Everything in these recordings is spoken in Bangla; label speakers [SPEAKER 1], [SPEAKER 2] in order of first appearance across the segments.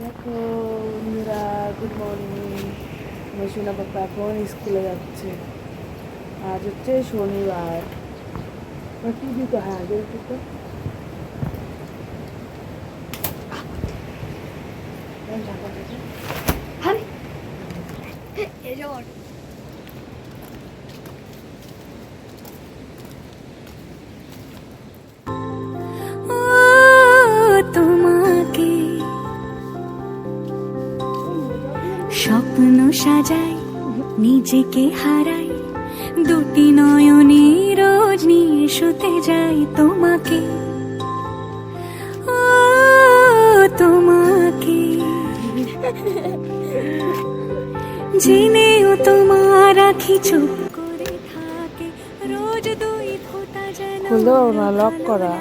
[SPEAKER 1] দেখো বন্ধুরা গুড মর্নিং আমার সোনা পাপা এখন স্কুলে যাচ্ছে আজ হচ্ছে শনিবার টিভি তো হ্যাঁ দেখি তো ঢাকা থেকে।
[SPEAKER 2] স্বপ্ন সাজাই নিজেকে হারাই। দুটি নয়নে রোজ নিয়ে শুতে যাই তোমাকে। তোমাকে। জেনেও তোমার আখি চুপ করে থাকে। রোজ দুই ফোঁটা যেন
[SPEAKER 1] পারব না, লক করা।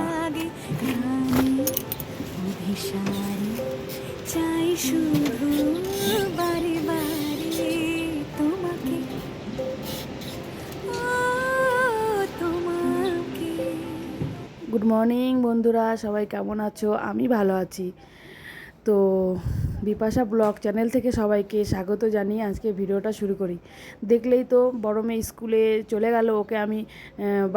[SPEAKER 2] চাই শুধু
[SPEAKER 1] মর্নিং বন্ধুরা সবাই কেমন আছো? আমি ভালো আছি। তো বিপাশা ব্লগ চ্যানেল থেকে সবাইকে স্বাগত জানিয়ে আজকে ভিডিওটা শুরু করি। দেখলেই তো বড় মেয়ে স্কুলে চলে গেল, ওকে আমি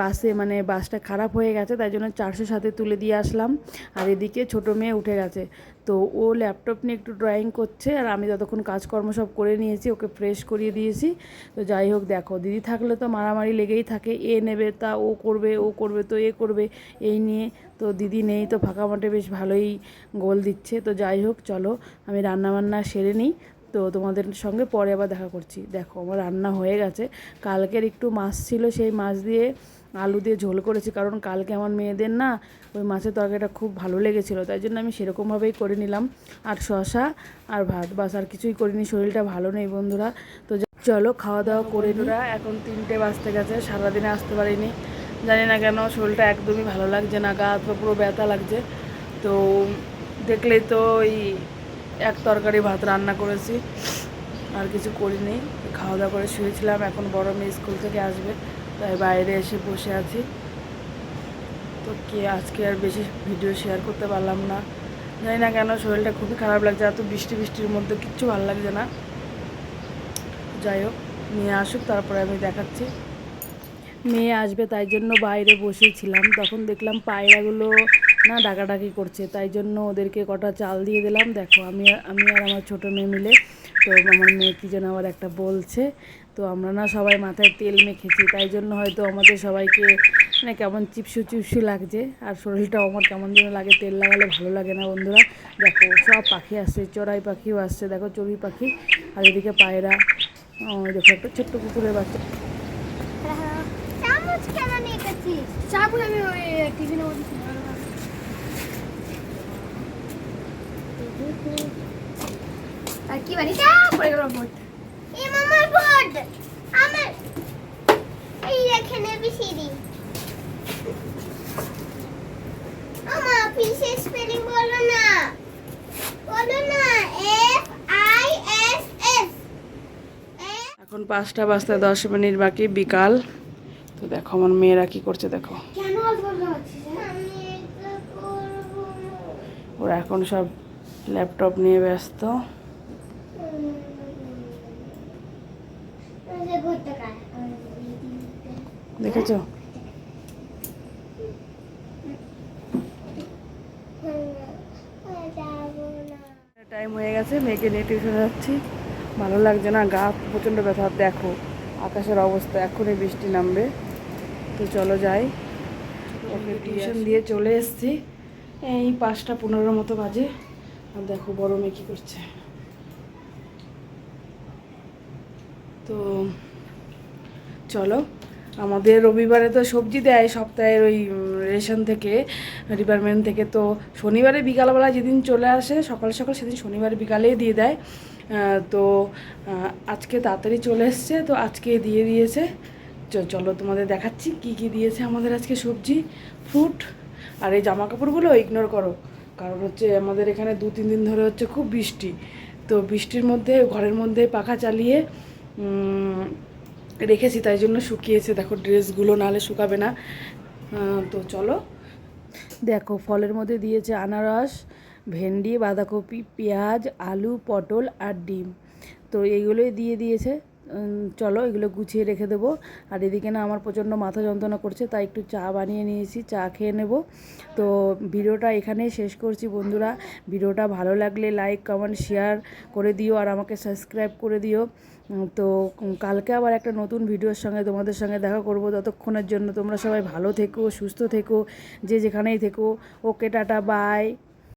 [SPEAKER 1] বাসে মানে বাসটা খারাপ হয়ে গেছে, তাই জন্য চারশো সাথে তুলে দিয়ে আসলাম। আর এদিকে ছোট মেয়ে উঠে গেছে। তো ও ল্যাপটপ নিয়ে একটু ড্রয়িং করছে, আর আমি ততক্ষণ কাজকর্ম সব করে নিয়েছি, ওকে ফ্রেশ করিয়ে দিয়েছি। তো যাই হোক, দেখো, দিদি থাকলে তো মারামারি লেগেই থাকে, এ নেবে তা, ও করবে ও করবে, তো এ করবে, এই নিয়ে। তো দিদি নেই, তো ফাঁকা মাঠে বেশ ভালোই গোল দিচ্ছে। তো যাই হোক, চলো আমি রান্নাবান্না সেরে নিই। তো তোমাদের সঙ্গে পরে আবার দেখা করছি। দেখো, আমার রান্না হয়ে গেছে। কালকের একটু মাছ ছিল, সেই মাছ দিয়ে আলু দিয়ে ঝোল করেছি। কারণ কালকে আমার মেয়েদের না ওই মাছের তরকারিটা খুব ভালো লেগেছিল। তাই জন্য আমি সেরকমভাবেই করে নিলাম। আর শশা আর ভাত, বাস আর কিছুই করিনি। শরীরটা ভালো নেই বন্ধুরা। তো চলো খাওয়া দাওয়া করে নিরা এখন তিনটে বাজতে গেছে। সারাদিনে আসতে পারিনি। জানি না কেন, শরীরটা একদমই ভালো লাগছে না, গা হাত পুরো ব্যথা লাগছে। তো দেখলেই তো ওই এক তরকারি ভাত রান্না করেছি। আর কিছু করিনি। খাওয়া দাওয়া করে শুয়েছিলাম। এখন বড় মেয়ে স্কুল থেকে আসবে। তাই বাইরে এসে বসে আছি। তো কে আজকে আর বেশি ভিডিও শেয়ার করতে পারলাম না। জানি না কেন শরীরটা খুবই খারাপ লাগছে। এত বৃষ্টি বৃষ্টির মধ্যে কিচ্ছু ভালো লাগছে না। যাই হোক, নিয়ে আসুক, তারপরে আমি দেখাচ্ছি। মেয়ে আসবে তাই জন্য বাইরে বসেছিলাম। তখন দেখলাম পায়রাগুলো না ডাকাডাকি করছে, তাই জন্য ওদেরকে কটা চাল দিয়ে দিলাম। দেখো, আমি আমি আর আমার ছোটো মেয়ে মিলে, তো আমার মেয়ে কী যেন আবার একটা বলছে, তো আমরা না সবাই মাথায় তেল মেখেছি, তাই জন্য হয়তো আমাদের সবাইকে মানে কেমন চিপসু চিপসু লাগছে, আর শরীরটাও আমার কেমন যেন লাগে, তেল লাগালে ভালো লাগে না বন্ধুরা। দেখো, সব পাখি আসছে, চড়াই পাখিও আসছে, দেখো চড়ুই পাখি, আর এদিকে পায়রা দেখো একটা ছোট্ট কুকুরের বাচ্চা।
[SPEAKER 2] চামচ কেন নিয়ে চামচ আমি ওই টিফিনের মধ্যে ছিল। আর কি বাড়ি যা পড়ে গেল বোর্ড।
[SPEAKER 3] এ মামার বোর্ড। আমার এই এখানে বিসিডি আমা ফিশের স্পেলিং বলো না। বলো না এফ আই এস এস।
[SPEAKER 1] এখন পাঁচটা বাজতে দশ মিনিট বাকি বিকাল। তো দেখো আমার মেয়েরা কি করছে দেখো।
[SPEAKER 3] কেন করব
[SPEAKER 1] ওরা এখন সব ল্যাপটপ নিয়ে ব্যস্ত। দেখেছ? টাইম হয়ে গেছে, মেয়েকে নিয়ে টিউশনে যাচ্ছি। ভালো লাগছে না, গা প্রচণ্ড ব্যথা। দেখো, আকাশের অবস্থা, এখনই বৃষ্টি নামবে। তো চলো যাই। ওকে টিউশন দিয়ে চলে এসছি। এই পাঁচটা পনেরোর মতো বাজে। আর দেখো বড় মেয়ে কী করছে। তো চলো, আমাদের রবিবারে তো সবজি দেয়, সপ্তাহের ওই রেশন থেকে ডিপার্টমেন্ট থেকে। তো শনিবারে বিকালবেলা যেদিন চলে আসে, সকাল সকাল সেদিন শনিবারে বিকালেই দিয়ে দেয়। তো আজকে তাড়াতাড়ি চলে এসছে, তো আজকে দিয়ে দিয়েছে। চলো তোমাদের দেখাচ্ছি কি কি দিয়েছে আমাদের আজকে সবজি ফ্রুট আর এই জামা কাপড়গুলো ইগনোর করো। কারণ হচ্ছে আমাদের এখানে দু, তিন দিন ধরে হচ্ছে খুব বৃষ্টি। তো বৃষ্টির মধ্যে, ঘরের মধ্যে পাখা চালিয়ে রেখেছি, তাই জন্য শুকিয়েছে। দেখো, ড্রেসগুলো নাহলে শুকাবে না। তো চলো। দেখো, ফলের মধ্যে দিয়েছে আনারস, ভেন্ডি, বাঁধাকপি, পেঁয়াজ, আলু, পটল আর ডিম। তো এইগুলোই দিয়ে দিয়েছে। চলো এগুলো গুছিয়ে রেখে দেবো। আর এদিকে না আমার প্রচণ্ড মাথা যন্ত্রণা করছে, তাই একটু চা বানিয়ে নিয়েছি, চা খেয়ে নেব। তো ভিডিওটা এখানেই শেষ করছি বন্ধুরা। ভিডিওটা ভালো লাগলে লাইক, কমেন্ট, শেয়ার করে দিও আর আমাকে সাবস্ক্রাইব করে দিও। তো কালকে আবার একটা নতুন ভিডিওর সঙ্গে তোমাদের সঙ্গে দেখা করব। ততক্ষণের জন্য তোমরা সবাই ভালো থেকো, সুস্থ থেকো, যে যেখানেই থেকো। Okay, tata, bye.